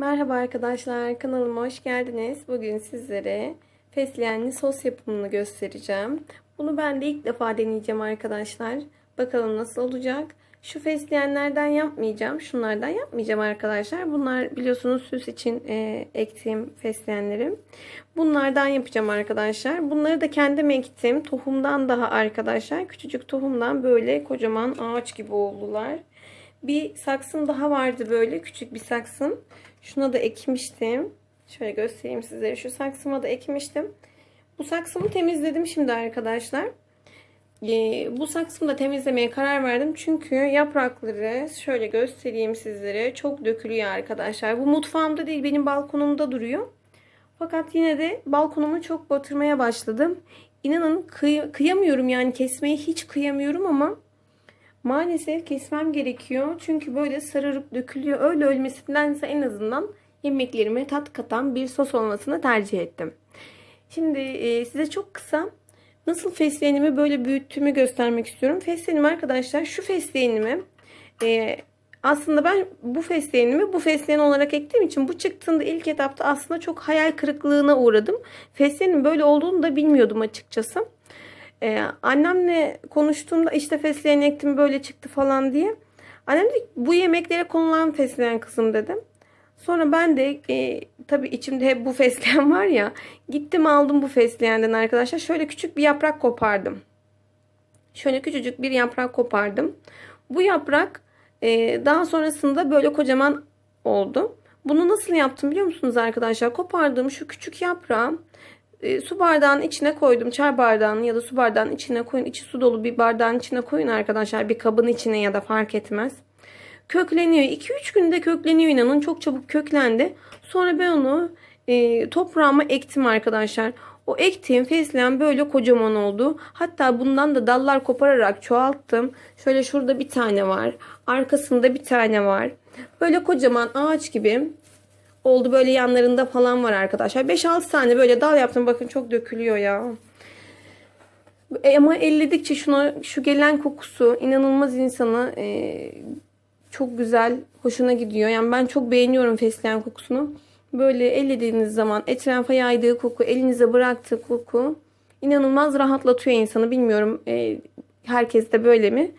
Merhaba arkadaşlar, kanalıma hoş geldiniz. Bugün sizlere fesleğenli sos yapımını göstereceğim. Bunu ben de ilk defa deneyeceğim arkadaşlar. Bakalım nasıl olacak. Şu fesleğenlerden yapmayacağım, şunlardan yapmayacağım arkadaşlar. Bunlar biliyorsunuz süs için e, ektiğim fesleğenlerim. Bunlardan yapacağım arkadaşlar. Bunları da kendim ektim. Tohumdan daha arkadaşlar. Küçücük tohumdan böyle kocaman ağaç gibi oldular. Bir saksım daha vardı böyle küçük bir saksım. Şuna da ekmiştim. Şöyle göstereyim sizlere. Şu saksıma da ekmiştim. Bu saksımı temizledim şimdi arkadaşlar. Ee, bu saksımı da temizlemeye karar verdim. Çünkü yaprakları şöyle göstereyim sizlere. Çok dökülüyor arkadaşlar. Bu mutfağımda değil benim balkonumda duruyor. Fakat yine de balkonumu çok batırmaya başladım. İnanın kıy- kıyamıyorum yani kesmeye hiç kıyamıyorum ama Maalesef kesmem gerekiyor. Çünkü böyle sararıp dökülüyor. Öyle ölmesindense en azından yemeklerime tat katan bir sos olmasını tercih ettim. Şimdi e, size çok kısa nasıl fesleğenimi böyle büyüttüğümü göstermek istiyorum. Fesleğenim arkadaşlar şu fesleğenimi e, aslında ben bu fesleğenimi bu fesleğen olarak ektiğim için bu çıktığında ilk etapta aslında çok hayal kırıklığına uğradım. Fesleğenin böyle olduğunu da bilmiyordum açıkçası. Ee, annemle konuştuğumda işte fesleğen ektim böyle çıktı falan diye. Annem dedi bu yemeklere konulan fesleğen kızım dedim. Sonra ben de e, tabii içimde hep bu fesleğen var ya. Gittim aldım bu fesleğenden arkadaşlar. Şöyle küçük bir yaprak kopardım. Şöyle küçücük bir yaprak kopardım. Bu yaprak e, daha sonrasında böyle kocaman oldu. Bunu nasıl yaptım biliyor musunuz arkadaşlar? Kopardığım şu küçük yaprağı e, su bardağının içine koydum. Çay bardağının ya da su bardağının içine koyun. İçi su dolu bir bardağın içine koyun arkadaşlar. Bir kabın içine ya da fark etmez. Kökleniyor. 2-3 günde kökleniyor inanın. Çok çabuk köklendi. Sonra ben onu e, toprağıma ektim arkadaşlar. O ektiğim fesleğen böyle kocaman oldu. Hatta bundan da dallar kopararak çoğalttım. Şöyle şurada bir tane var. Arkasında bir tane var. Böyle kocaman ağaç gibi oldu. Böyle yanlarında falan var arkadaşlar. 5-6 tane böyle dal yaptım. Bakın çok dökülüyor ya. E, ama elledikçe şuna şu gelen kokusu inanılmaz insana e, çok güzel, hoşuna gidiyor. Yani ben çok beğeniyorum fesleğen kokusunu. Böyle ellediğiniz zaman etrafa yaydığı koku, elinize bıraktığı koku inanılmaz rahatlatıyor insanı. Bilmiyorum e, herkes de böyle mi?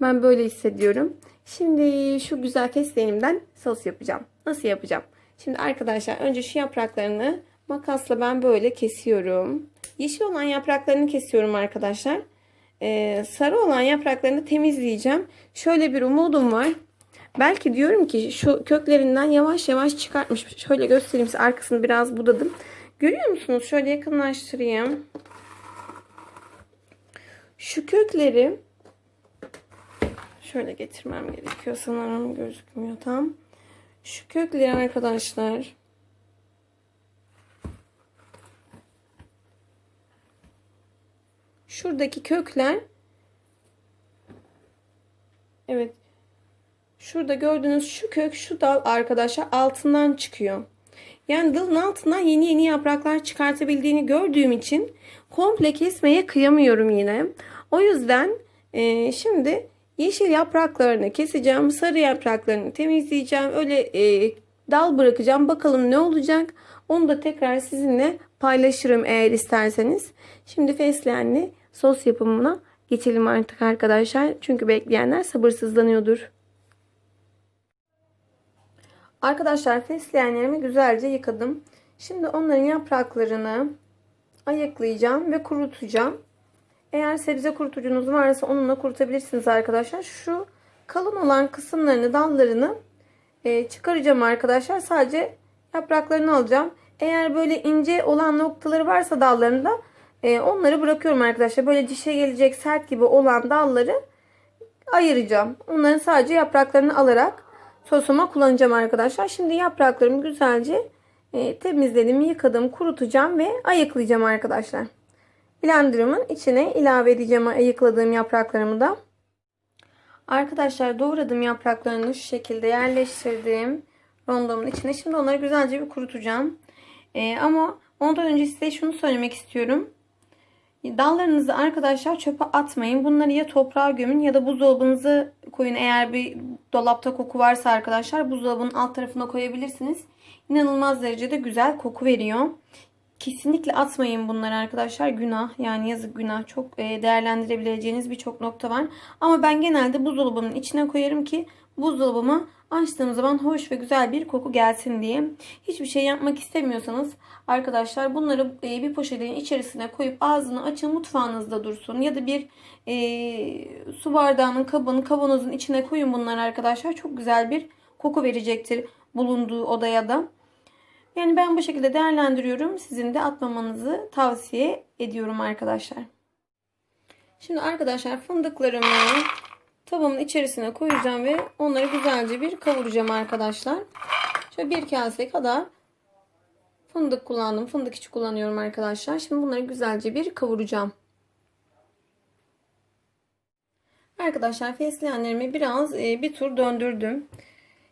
Ben böyle hissediyorum. Şimdi şu güzel fesleğenimden sos yapacağım. Nasıl yapacağım? Şimdi arkadaşlar önce şu yapraklarını makasla ben böyle kesiyorum. Yeşil olan yapraklarını kesiyorum arkadaşlar. Ee, sarı olan yapraklarını temizleyeceğim. Şöyle bir umudum var. Belki diyorum ki şu köklerinden yavaş yavaş çıkartmış. Şöyle göstereyim size arkasını biraz budadım. Görüyor musunuz? Şöyle yakınlaştırayım. Şu kökleri şöyle getirmem gerekiyor. Sanırım gözükmüyor tam. Şu kökleri arkadaşlar şuradaki kökler evet şurada gördüğünüz şu kök şu dal arkadaşlar altından çıkıyor. Yani dalın altından yeni yeni yapraklar çıkartabildiğini gördüğüm için komple kesmeye kıyamıyorum yine. O yüzden e, şimdi yeşil yapraklarını keseceğim. Sarı yapraklarını temizleyeceğim. Öyle e, dal bırakacağım. Bakalım ne olacak. Onu da tekrar sizinle paylaşırım eğer isterseniz. Şimdi fesleğenli sos yapımına geçelim artık arkadaşlar. Çünkü bekleyenler sabırsızlanıyordur. Arkadaşlar fesleğenlerimi güzelce yıkadım. Şimdi onların yapraklarını ayıklayacağım ve kurutacağım. Eğer sebze kurutucunuz varsa onunla kurutabilirsiniz arkadaşlar. Şu kalın olan kısımlarını, dallarını e, çıkaracağım arkadaşlar. Sadece yapraklarını alacağım. Eğer böyle ince olan noktaları varsa dallarında e, onları bırakıyorum arkadaşlar. Böyle dişe gelecek sert gibi olan dalları ayıracağım. Onların sadece yapraklarını alarak sosuma kullanacağım arkadaşlar. Şimdi yapraklarımı güzelce e, temizledim, yıkadım, kurutacağım ve ayıklayacağım arkadaşlar. Blenderımın içine ilave edeceğim ayıkladığım yapraklarımı da. Arkadaşlar doğradığım yapraklarını şu şekilde yerleştirdim rondomun içine. Şimdi onları güzelce bir kurutacağım. Ee, ama ondan önce size şunu söylemek istiyorum. Dallarınızı arkadaşlar çöpe atmayın. Bunları ya toprağa gömün ya da buzdolabınıza koyun. Eğer bir dolapta koku varsa arkadaşlar buzdolabının alt tarafına koyabilirsiniz. İnanılmaz derecede güzel koku veriyor. Kesinlikle atmayın bunları arkadaşlar. Günah yani yazık günah. Çok e, değerlendirebileceğiniz birçok nokta var. Ama ben genelde buzdolabının içine koyarım ki buzdolabımı açtığım zaman hoş ve güzel bir koku gelsin diye. Hiçbir şey yapmak istemiyorsanız arkadaşlar bunları e, bir poşetin içerisine koyup ağzını açın mutfağınızda dursun. Ya da bir e, su bardağının kabını kavanozun içine koyun bunları arkadaşlar. Çok güzel bir koku verecektir bulunduğu odaya da. Yani ben bu şekilde değerlendiriyorum. Sizin de atmamanızı tavsiye ediyorum arkadaşlar. Şimdi arkadaşlar fındıklarımı tavamın içerisine koyacağım ve onları güzelce bir kavuracağım arkadaşlar. Şöyle bir kase kadar fındık kullandım. Fındık içi kullanıyorum arkadaşlar. Şimdi bunları güzelce bir kavuracağım. Arkadaşlar fesleğenlerimi biraz e, bir tur döndürdüm.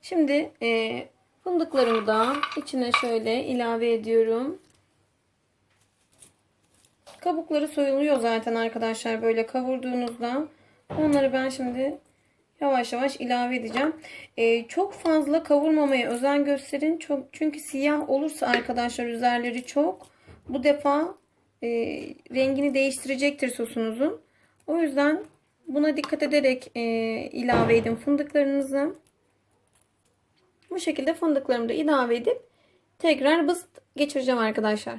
Şimdi e, fındıklarımı da içine şöyle ilave ediyorum. Kabukları soyuluyor zaten arkadaşlar böyle kavurduğunuzda. Onları ben şimdi yavaş yavaş ilave edeceğim. Ee, çok fazla kavurmamaya özen gösterin. Çok çünkü siyah olursa arkadaşlar üzerleri çok bu defa e, rengini değiştirecektir sosunuzun. O yüzden buna dikkat ederek e, ilave edin fındıklarınızı. Bu şekilde fındıklarımı da ilave edip tekrar bıst geçireceğim arkadaşlar.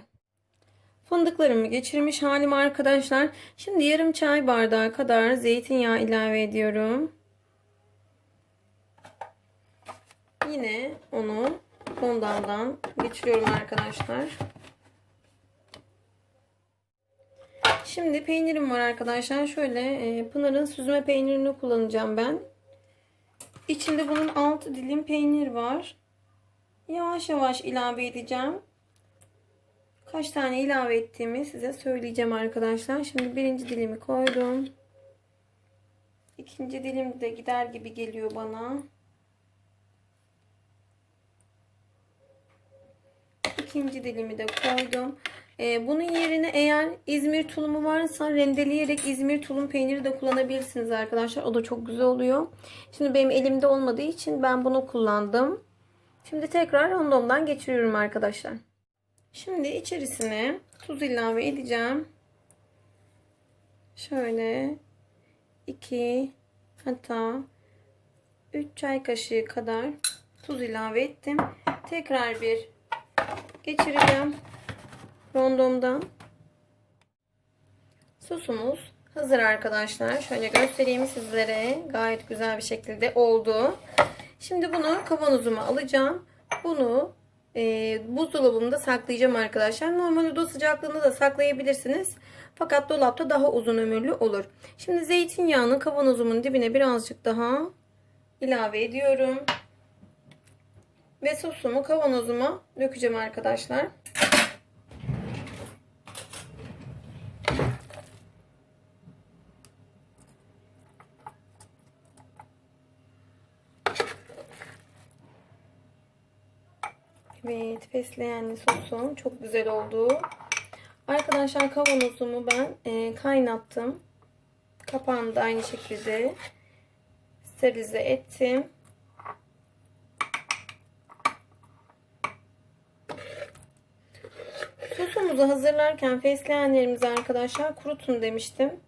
Fındıklarımı geçirmiş halim arkadaşlar. Şimdi yarım çay bardağı kadar zeytinyağı ilave ediyorum. Yine onu fondamdan geçiriyorum arkadaşlar. Şimdi peynirim var arkadaşlar. Şöyle e, Pınar'ın süzme peynirini kullanacağım ben. İçinde bunun 6 dilim peynir var. Yavaş yavaş ilave edeceğim. Kaç tane ilave ettiğimi size söyleyeceğim arkadaşlar. Şimdi birinci dilimi koydum. İkinci dilim de gider gibi geliyor bana. İkinci dilimi de koydum. Ee, bunun yerine eğer İzmir tulumu varsa rendeleyerek İzmir tulum peyniri de kullanabilirsiniz arkadaşlar. O da çok güzel oluyor. Şimdi benim elimde olmadığı için ben bunu kullandım. Şimdi tekrar rondomdan geçiriyorum arkadaşlar. Şimdi içerisine tuz ilave edeceğim. Şöyle 2 hatta 3 çay kaşığı kadar tuz ilave ettim. Tekrar bir geçireceğim rondomdan. Sosumuz hazır arkadaşlar. Şöyle göstereyim sizlere. Gayet güzel bir şekilde oldu. Şimdi bunu kavanozuma alacağım. Bunu e, buzdolabımda saklayacağım arkadaşlar. Normal oda sıcaklığında da saklayabilirsiniz. Fakat dolapta daha uzun ömürlü olur. Şimdi zeytinyağını kavanozumun dibine birazcık daha ilave ediyorum. Ve sosumu kavanozuma dökeceğim arkadaşlar. Evet fesleğenli sosum çok güzel oldu. Arkadaşlar kavanozumu ben e, kaynattım. Kapağını da aynı şekilde sterilize ettim. Sosumuzu hazırlarken fesleğenlerimizi arkadaşlar kurutun demiştim.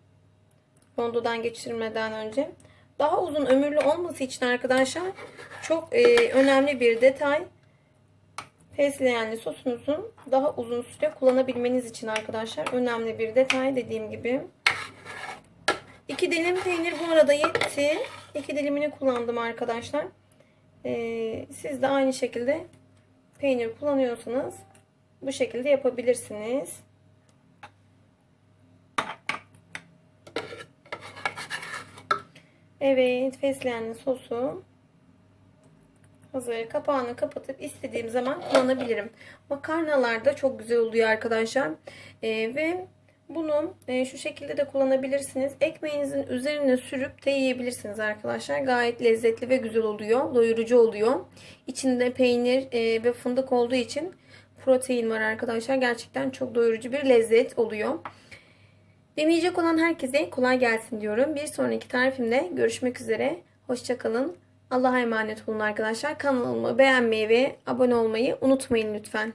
Rondodan geçirmeden önce. Daha uzun ömürlü olması için arkadaşlar çok e, önemli bir detay. Fesleğenli sosunuzun daha uzun süre kullanabilmeniz için arkadaşlar önemli bir detay dediğim gibi. İki dilim peynir bu arada yetti. İki dilimini kullandım arkadaşlar. Ee, siz de aynı şekilde peynir kullanıyorsanız bu şekilde yapabilirsiniz. Evet fesleğenli sosu hazır. Kapağını kapatıp istediğim zaman kullanabilirim. Makarnalar da çok güzel oluyor arkadaşlar. Ee, ve bunu e, şu şekilde de kullanabilirsiniz. Ekmeğinizin üzerine sürüp de yiyebilirsiniz arkadaşlar. Gayet lezzetli ve güzel oluyor. Doyurucu oluyor. İçinde peynir e, ve fındık olduğu için protein var arkadaşlar. Gerçekten çok doyurucu bir lezzet oluyor. Deneyecek olan herkese kolay gelsin diyorum. Bir sonraki tarifimde görüşmek üzere. Hoşçakalın. Allah'a emanet olun arkadaşlar. Kanalımı beğenmeyi ve abone olmayı unutmayın lütfen.